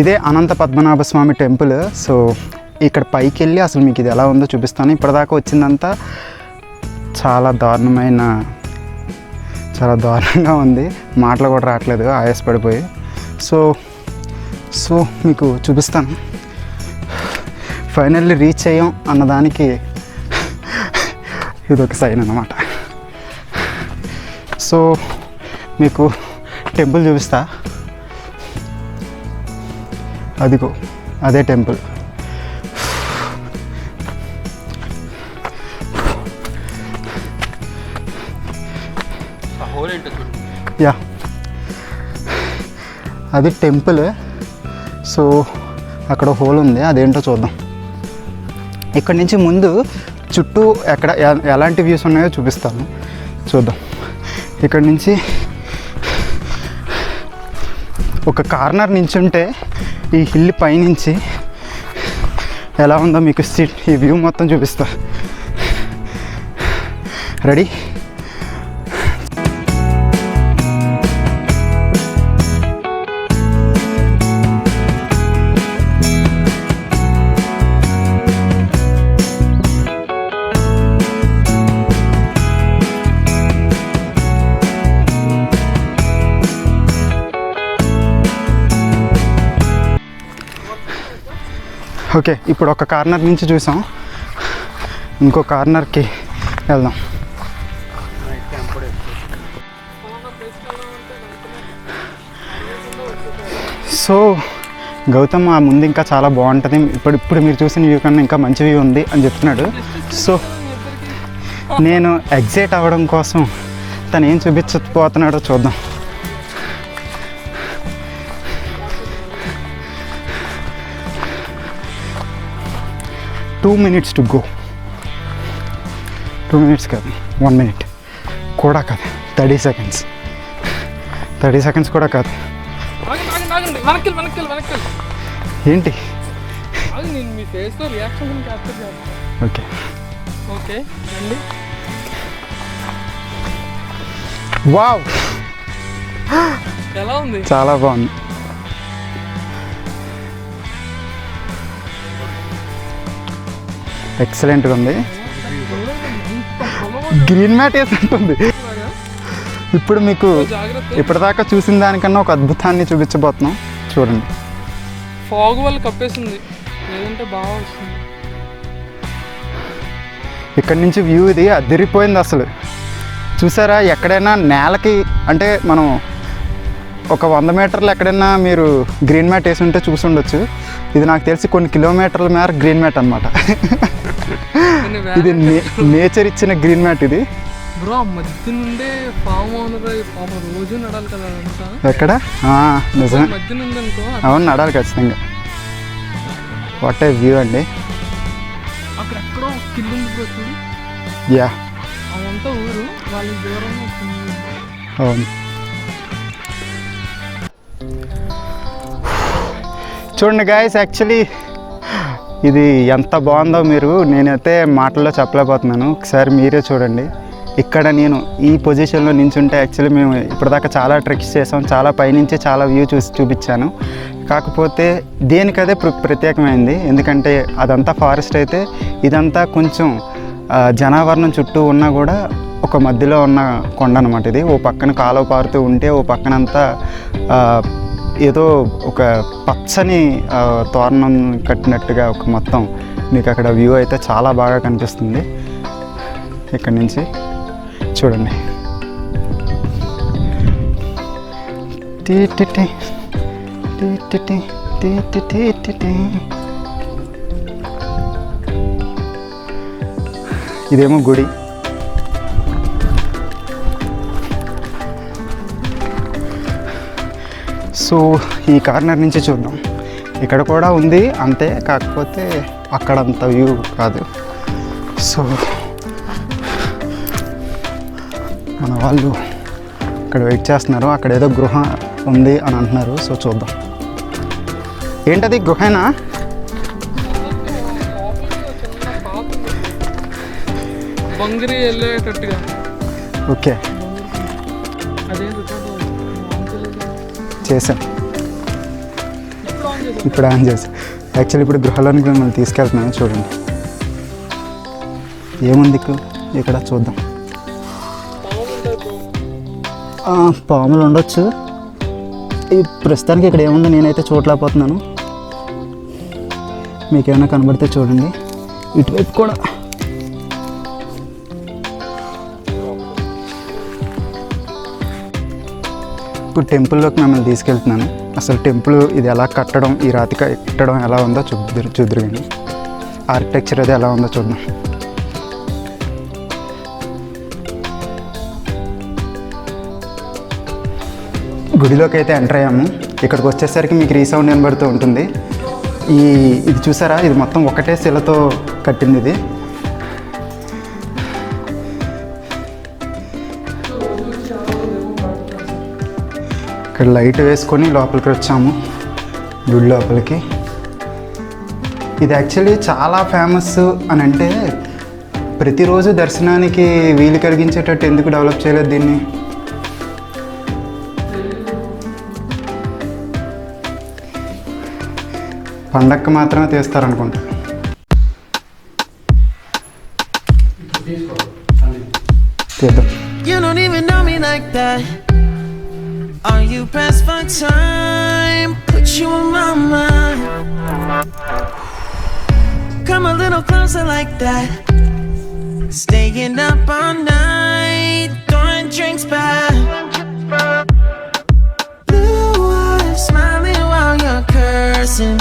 ఇదే Anantha Padmanabha Swamy temple. So ఇక్కడ పైకి వెళ్ళి అసలు మీకు ఇది ఎలా ఉందో చూపిస్తాను. ఇప్పటిదాకా వచ్చిందంతా చాలా దారుణమైన చాలా దారుణంగా ఉంది. మాటలు కూడా రావట్లేదు ఆయాసపడిపోయి. సో సో మీకు చూపిస్తాను. ఫైనల్లీ రీచ్ అయ్యాం అన్నదానికి ఇది ఒక సైన్ అన్నమాట. సో మీకు టెంపుల్ చూపిస్తా. అదిగో అదే టెంపుల్. యా. అది టెంపుల్. సో అక్కడ హోల్ ఉంది అదేంటో చూద్దాం. ఇక్కడ నుంచి ముందు చుట్టూ ఎక్కడ ఎలాంటి వ్యూస్ ఉన్నాయో చూపిస్తాను. చూద్దాం. ఇక్కడ నుంచి ఒక కార్నర్ నించుంటే ఈ హిల్ పైనుంచి ఎలా ఉందో మీకు సీట్ ఈ వ్యూ మొత్తం చూపిస్తా. రెడీ ఓకే ఇప్పుడు ఒక కార్నర్ నుంచి చూసాం. ఇంకో కార్నర్కి వెళ్దాం. సో గౌతమ్ ఆ ముందు ఇంకా చాలా బాగుంటుంది. ఇప్పుడు ఇప్పుడు మీరు చూసిన వ్యూ కన్నా ఇంకా మంచి వ్యూ ఉంది అని చెప్తున్నాడు. సో నేను ఎగ్జైట్ అవ్వడం కోసం తను ఏం చూపించకపోతున్నాడో చూద్దాం. Two minutes to go. Two minutes కాదు వన్ మినిట్. కూడా కాదు థర్టీ సెకండ్స్. థర్టీ సెకండ్స్ కూడా కాదు. ఏంటి? ఓకే. Okay wow! ఎలా ఉంది? చాలా బాగుంది. ఎక్సలెంట్గా ఉంది. గ్రీన్ మ్యాట్ వేసి ఉంటుంది ఇప్పుడు మీకు ఇప్పటిదాకా చూసిన దానికన్నా ఒక అద్భుతాన్ని చూపించబోతున్నాం. చూడండి. ఫాగ్ వల్ల కప్పేసింది. లేదంటే బాగా వస్తుంది ఇక్కడ నుంచి వ్యూ ఇది అదిరిపోయింది అసలు. చూసారా ఎక్కడైనా నేలకి అంటే మనం ఒక వంద మీటర్లు ఎక్కడైనా మీరు గ్రీన్ మ్యాట్ వేసి ఉంటే చూసి ఉండొచ్చు. ఇది నాకు తెలిసి కొన్ని కిలోమీటర్ల మేర గ్రీన్ మ్యాట్ అనమాట ఇది నేచర్ ఇచ్చిన గ్రీన్ మ్యాట్ ఇది. బ్రో ఆ మధ్య నుండే ఫామ్ ఓనర్ పాప రోజు నడాలి కదా అదంతా ఎక్కడ? నిజమే. మధ్య నుండి అనుకో. అవును నడాలి ఖచ్చితంగా. వాట్ ఏ వ్యూ అండి. అక్కడ ఎక్కడో యా ఊరు వాళ్ళ. అవును. చూడండి గాయస్ యాక్చువల్లీ ఇది ఎంత బాగుందో మీరు నేనైతే మాటల్లో చెప్పలేకపోతున్నాను. ఒకసారి మీరే చూడండి. ఇక్కడ నేను ఈ పొజిషన్లో నించుంటే యాక్చువల్లీ మేము ఇప్పటిదాకా చాలా ట్రెక్స్ చేసాం. చాలా పైనుంచి చాలా వ్యూ చూసి చూపించాను. కాకపోతే దేనికదే ప్ర ప్రత్యేకమైంది. ఎందుకంటే అదంతా ఫారెస్ట్ అయితే ఇదంతా కొంచెం జనావరణం చుట్టూ ఉన్నా కూడా ఒక మధ్యలో ఉన్న కొండ అనమాట ఇది. ఓ పక్కన కాలువ పారుతూ ఉంటే ఓ పక్కనంతా ఏదో ఒక పచ్చని తోరణం కట్టినట్టుగా ఒక మొత్తం మీకు అక్కడ వ్యూ అయితే చాలా బాగా కనిపిస్తుంది ఇక్కడ నుంచి చూడండి టీ. టీ టీ టీ. టీ టీ టీ టీ టీ. ఇదేమో గుడి సో ఈ కార్నర్ నుంచి చూద్దాం ఇక్కడ కూడా ఉంది అంతే కాకపోతే అక్కడ అంత వ్యూ కాదు. సో మన వాళ్ళు ఇక్కడ వెయిట్ చేస్తున్నారు అక్కడ ఏదో గృహ ఉంది అని అంటున్నారు సో చూద్దాం. ఏంటది గృహేనా? ఓకే. అదే చేసాం ఇప్పుడు ఆన్ చేసాం యాక్చువల్లీ ఇప్పుడు గృహలోనికి మిమ్మల్ని తీసుకెళ్తున్నాను చూడండి. ఏముంది ఇక్కడ? చూద్దాం. పాములు పాములు ఉండొచ్చు. ఈ ప్రస్తుతానికి ఇక్కడ ఏముందో? నేనైతే చూడలేకపోతున్నాను. మీకేమైనా కనబడితే చూడండి. ఇటువైపు కూడా ఇప్పుడు టెంపుల్లోకి మిమ్మల్ని తీసుకెళ్తున్నాను. అసలు టెంపుల్ ఇది ఎలా కట్టడం ఈ రాతి కట్టడం ఎలా ఉందో చూద్దరు చూద్దరు కానీ ఆర్కిటెక్చర్ అది ఎలా ఉందో చూద్దాం. గుడిలోకి అయితే ఎంటర్ అయ్యాము. ఇక్కడికి వచ్చేసరికి మీకు రీసౌండ్ కనబడుతూ ఉంటుంది. ఈ ఇది చూసారా? ఇది మొత్తం ఒకటే శిలతో కట్టింది ఇది. ఇక్కడ లైట్ వేసుకొని లోపలికి వచ్చాము. గుడి లోపలికి. ఇది యాక్చువల్లీ చాలా ఫేమస్ అని అంటే ప్రతిరోజు దర్శనానికి వీలు కలిగించేటట్టు ఎందుకు డెవలప్ చేయలేదు దీన్ని? పండక్కి మాత్రమే తీస్తారనుకుంటా. తీద్దాం. Are you pressed for time? Put you on my mind. Come a little closer like that. Staying up all night, throwing drinks back. Blue eyes smiling while you're cursing.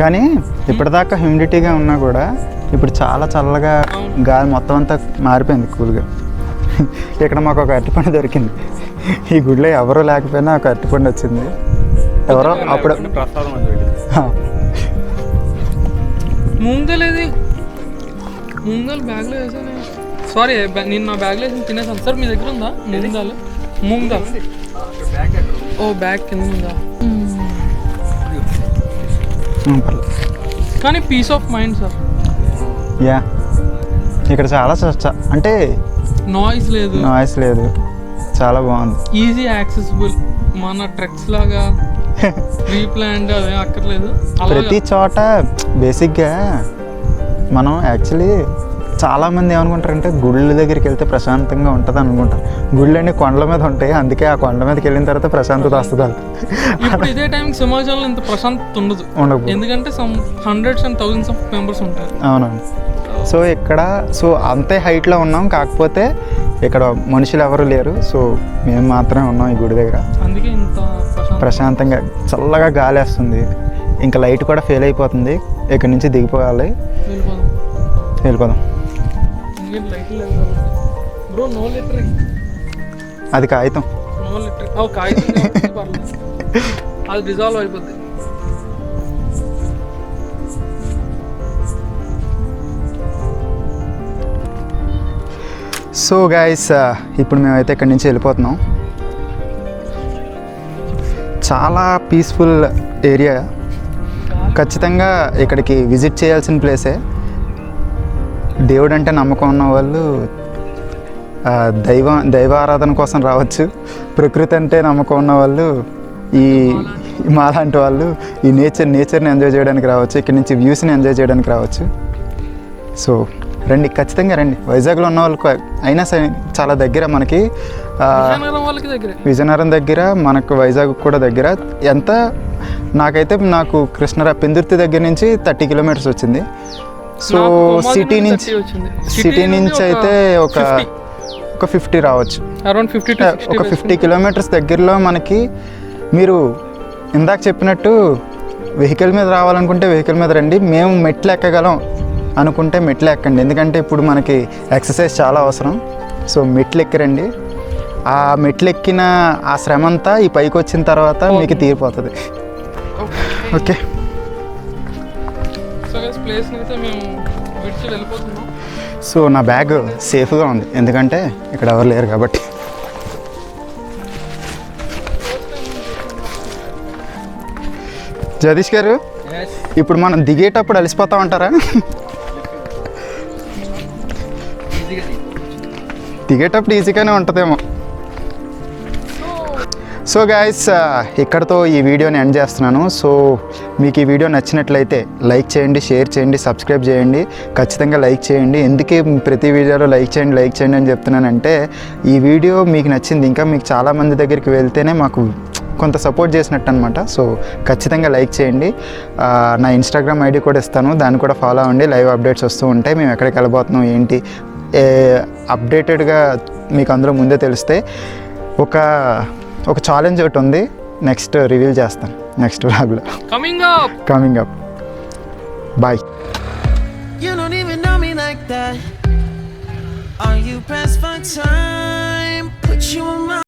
కానీ ఇప్పటిదాకా హ్యూమిడిటీగా ఉన్నా కూడా ఇప్పుడు చాలా చల్లగా గాలి మొత్తం అంతా మారిపోయింది కూల్గా. ఇక్కడ మాకు ఒక అరటిపండు దొరికింది. ఈ గుడిలో ఎవరు లేకపోయినా ఒక అరటిపండు వచ్చింది. ఎవరో అప్పుడు ఏది మూంగల్ బ్యాగ్లో వేసాను. సారీ నేను నా బ్యాగ్లో వేసి తినేసాను. సార్ మీ దగ్గర ఉందా? మూంగాలు మూంగాల్ ఓ బ్యాగ్ కింద ఉందా. కానీ peace of mind sir yeah ఇక్కడ చాలా అంటే నాయిస్ లేదు. నాయిస్ లేదు. చాలా బాగుంది. ఈజీ యాక్సెసిబుల్ మన ట్రెక్స్ లాగా. ప్రీ ప్లాన్డ్ అదే అక్కర్లేదు. ప్రతి చోట బేసిక్గా మనం యాక్చువల్లీ చాలామంది ఏమనుకుంటారంటే గుళ్ళ దగ్గరికి వెళ్తే ప్రశాంతంగా ఉంటుంది అనుకుంటారు. గుళ్ళన్నీ కొండల మీద ఉంటాయి. అందుకే ఆ కొండ మీదకి వెళ్ళిన తర్వాత ప్రశాంతత వస్తుంది. ఇప్పుడు ఇదే టైంకి సింహాచలంలో ఇంత ప్రశాంతత ఉండదు. ఉండకపో ఎందుకంటే some hundreds and thousands of members ఉంటారు. అవునవును. సో ఇక్కడ సో అంతే హైట్లో ఉన్నాం. కాకపోతే ఇక్కడ మనుషులు ఎవరు లేరు. సో మేము మాత్రమే ఉన్నాం ఈ గుడి దగ్గర. అందుకే ఇంత ప్రశాంత ప్రశాంతంగా చల్లగా గాలి వస్తుంది. ఇంకా లైట్ కూడా ఫెయిల్ అయిపోతుంది. ఇక్కడ నుంచి దిగిపోవాలి. వెళ్ళిపోదాం. బ్రో నో లిటరింగ్ అది కాగితం. నో లిటరింగ్ ఓ కాగితం అది డిజాల్వ్ అయిపోద్ది. సో గాయస్ ఇప్పుడు మేమైతే ఇక్కడి నుంచి వెళ్ళిపోతున్నాం. చాలా పీస్ఫుల్ ఏరియా ఖచ్చితంగా ఇక్కడికి విజిట్ చేయాల్సిన ప్లేసే దేవుడు అంటే నమ్మకం ఉన్న వాళ్ళు దైవ దైవ ఆరాధన కోసం రావచ్చు. ప్రకృతి అంటే నమ్మకం ఉన్న వాళ్ళు ఈ మాలాంటి వాళ్ళు ఈ నేచర్ నేచర్ని ఎంజాయ్ చేయడానికి రావచ్చు ఇక్కడ నుంచి వ్యూస్ని ఎంజాయ్ చేయడానికి రావచ్చు. సో రండి ఖచ్చితంగా రండి. వైజాగ్లో ఉన్న వాళ్ళకు అయినా సరే చాలా దగ్గర మనకి విజయనగరం దగ్గర మనకు వైజాగ్ కూడా దగ్గర. ఎంత నాకైతే నాకు కృష్ణరా పెందుర్తి దగ్గర నుంచి థర్టీ కిలోమీటర్స్ వచ్చింది. సో సిటీ నుంచి 30 వచ్చింది. సిటీ నుంచి అయితే ఒక 50. ఒక ఫిఫ్టీ రావచ్చు. అరౌండ్ ఫిఫ్టీ ఒక ఫిఫ్టీ కిలోమీటర్స్ దగ్గరలో మనకి మీరు ఇందాక చెప్పినట్టు వెహికల్ మీద రావాలనుకుంటే వెహికల్ మీద రండి. మేము మెట్లు ఎక్కగలం అనుకుంటే మెట్లు ఎక్కండి. ఎందుకంటే ఇప్పుడు మనకి ఎక్సర్సైజ్ చాలా అవసరం. సో మెట్లు ఎక్కరండి. ఆ మెట్లు ఎక్కిన ఆ శ్రమ అంతా ఈ పైకి వచ్చిన తర్వాత మీకు తీరిపోతుంది. ఓకే. అయితే మేము విడిచి వెళ్ళిపోతున్నాం. సో నా బ్యాగ్ సేఫ్గా ఉంది. ఎందుకంటే ఇక్కడ ఎవరు లేరు కాబట్టి. జగదీష్ గారు ఇప్పుడు మనం దిగేటప్పుడు అలసిపోతా ఉంటారా? దిగేటప్పుడు ఈజీగానే ఉంటుందేమో. సో గాయస్ ఇక్కడతో ఈ వీడియోని ఎండ్ చేస్తున్నాను. సో మీకు ఈ వీడియో నచ్చినట్లయితే లైక్ చేయండి షేర్ చేయండి సబ్స్క్రైబ్ చేయండి. ఖచ్చితంగా లైక్ చేయండి. ఎందుకే ప్రతి వీడియోలో లైక్ చేయండి లైక్ చేయండి అని చెప్తున్నానంటే ఈ వీడియో మీకు నచ్చింది. ఇంకా మీకు చాలామంది దగ్గరికి వెళ్తేనే మాకు కొంత సపోర్ట్ చేసినట్టు అనమాట సో ఖచ్చితంగా లైక్ చేయండి. నా ఇన్స్టాగ్రామ్ ఐడి కూడా ఇస్తాను. దాన్ని కూడా ఫాలో అవ్వండి. లైవ్ అప్డేట్స్ వస్తూ ఉంటాయి. మేము ఎక్కడికి వెళ్ళబోతున్నాం ఏంటి? అప్డేటెడ్గా మీకు అందరూ ముందే తెలిస్తే ఒక ఒక ఛాలెంజ్ ఒకటి ఉంది. నెక్స్ట్ రివీల్ చేస్తాను నెక్స్ట్ వ్లాగ్లో coming up coming up boy You don't even know me like that. Are you pressed for time? Put you on my